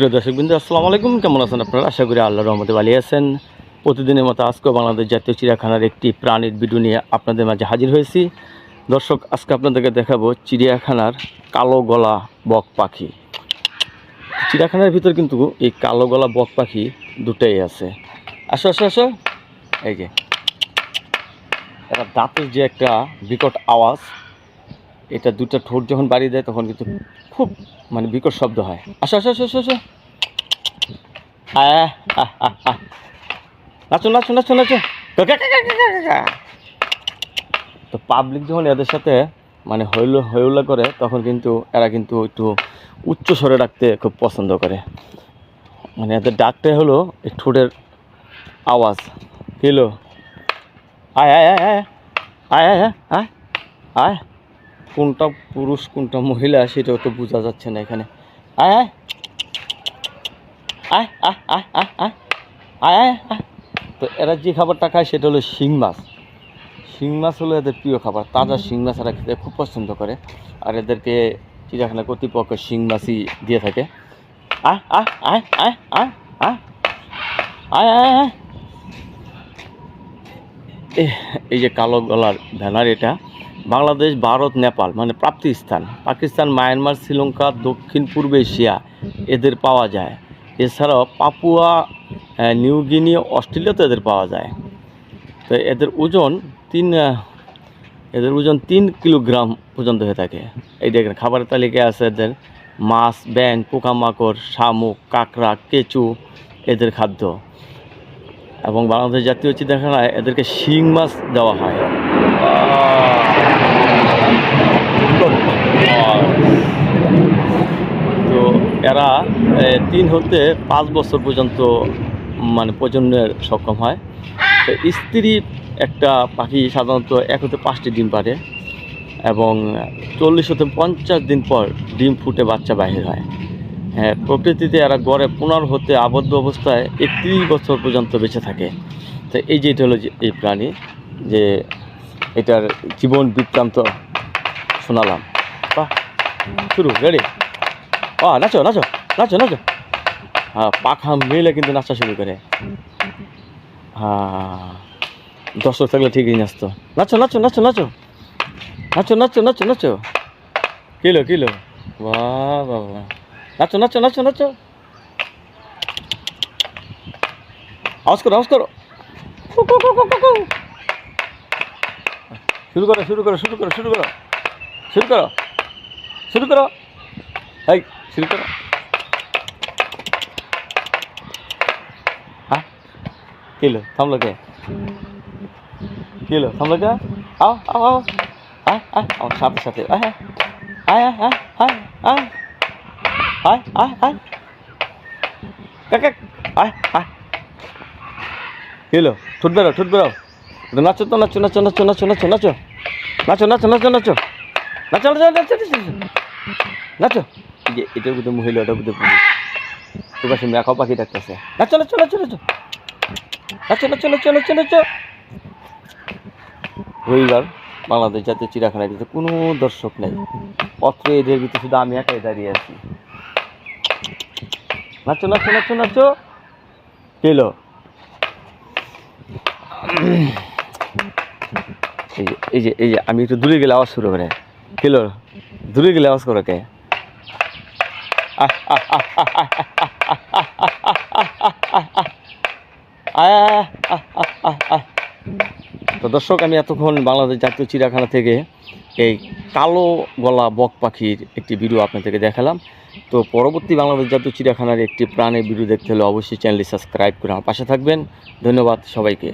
প্রিয় দর্শক বিন্দু আসসালামু আলাইকুম। কেমন আছেন আপনারা? আশা করি আল্লাহ রহমতে ভালো আছেন। প্রতিদিনের মতো আজকেও বাংলাদেশ জাতীয় চিড়িয়াখানার একটি প্রাণীর ভিডিও নিয়ে আপনাদের মাঝে হাজির হয়েছি। দর্শক, আজকে আপনাদেরকে দেখাবো চিড়িয়াখানার কালো গলা বক পাখি। চিড়িয়াখানার ভিতর কিন্তু এই কালো গলা বক পাখি দুটাই আছে। আসো আসো আসো। এই যে এটা দাঁতের যে একটা বিকট আওয়াজ এটা দুটো ঠোঁট যখন বাড়িয়ে দেয়, তখন কিন্তু খুব মানে বিকট শব্দ হয়। আসো আসো আসো আসো। নাচো নাচো নাচো নাচো। তো পাবলিক যখন এদের সাথে মানে হইল হইউল্লা করে, তখন কিন্তু এরা কিন্তু একটু উচ্চ স্বরে ডাকতে খুব পছন্দ করে। মানে এদের ডাকতে হলো এই ঠোঁটের আওয়াজ। আয় আয় আয় আয়। আয় আয় আয় আয়। আয়। কোনটা পুরুষ, কোনটা মহিলা সেটাও তো বোঝা যাচ্ছে না এখানে। আয় আয়। আয় আয় তো এরা যে খাবারটা খায় সেটা হলো শিং মাছ। শিং মাছ হলো এদের প্রিয় খাবার। তাজা শিং মাছ এরা খেতে খুব পছন্দ করে। আর এদেরকে চিড়িয়াখানা কর্তৃপক্ষ শিং মাছই দিয়ে থাকে। আয় আয় আয় আয় আয় আয়। আয় আয় এই যে কালো গলার ভ্যানার এটা। বাংলাদেশ ভারত নেপাল মানে প্রাপ্তিস্থান পাকিস্তান মায়ানমার শ্রীলঙ্কা দক্ষিণ পূর্ব এশিয়া এদের পাওয়া যায়। এছাড়াও পাপুয়া আহ, নিউ গিনি অস্ট্রেলিয়াতে এদের পাওয়া যায়। তো এদের ওজন তিন এদের ওজন তিন কিলোগ্রাম পর্যন্ত হয়ে থাকে। এই দেখেন খাবারের তালিকায় আছে এদের মাছ ব্যাং পোকামাকড় শামুক কাঁকড়া কেঁচু এদের খাদ্য। এবং বাংলাদেশ জাতীয় চিড়িয়াখানায় এদেরকে শিং মাছ দেওয়া হয়। তিন হতে পাঁচ বছর পর্যন্ত মানে প্রজন্মের সক্ষম হয়। তো স্ত্রী একটা পাখি সাধারণত এক হতে পাঁচটি ডিম পারে এবং চল্লিশ হতে পঞ্চাশ দিন পর ডিম ফুটে বাচ্চা বাহির হয়। হ্যাঁ প্রকৃতিতে এরা গড়ে পনেরো হতে আবদ্ধ অবস্থায় একত্রিশ বছর পর্যন্ত বেঁচে থাকে। তো এই যে এটা হলো এই প্রাণী, যে এটার জীবন বৃত্তান্ত শোনালাম। বাহ, শুরু রেডি ও নাচো নাচো। নাচো নাচো। হ্যাঁ পাখা মেলে কিন্তু নাচা শুরু করে। হ্যাঁ দর্শক থাকলে ঠিকই নাচতো। নাচো নাচো নাচো নাচো। নাচো নাচো নাচো নাচো। কিলো কিলো। বাহ নাচো নাচো নাচো নাচো। আওয়াজ করো আওয়াজ করো। শুরু করো শুরু করো শুরু করো শুরু করো। শুরু করো। শুরু করো। শুরু করো। কিলো থামলো কে কিলো থামলো কে আও আও আও সাথে সাথে আয় আয় আয় আয় আয় আয় আয় আয় আয় কাকা আয় আয় কিলো ঠুট বেরো ঠুট বেরো নাচো তো নাচো নাচো নাচো নাচো নাচো নাচো নাচো নাচো নাচো নাচো নাচো নাচো নাচো নাচো এটার বুধে মহিলা ওটার পুরুষ তোর পাশে মেকাও পাখি ডাকতেছে নাচো নাচো নাচো নাচো নাচো নাচো নাচো নাচো রবিবার বাংলাদেশ জাতীয় কোনো দর্শক নেই। এদের ভিতরে শুধু আমি একাই দাঁড়িয়ে আছি। নাচো নাচো নাচো নাচো। কেলো এই যে এই যে আমি একটু দূরে গেলে আওয়াজ শুরু করে কেলো দূরে গেলে আওয়াজ করো কে? আয়, আয়, আয়, আয়, আয়, আয়। তো দর্শক, আমি এতক্ষণ বাংলাদেশ জাতীয় চিড়িয়াখানা থেকে এই কালো গলা বক পাখির একটি ভিডিও আপনাদেরকে দেখালাম। তো পরবর্তী বাংলাদেশ জাতীয় চিড়িয়াখানার একটি প্রাণের ভিডিও দেখতে হলে অবশ্যই চ্যানেলটি সাবস্ক্রাইব করে আমার পাশে থাকবেন। ধন্যবাদ সবাইকে।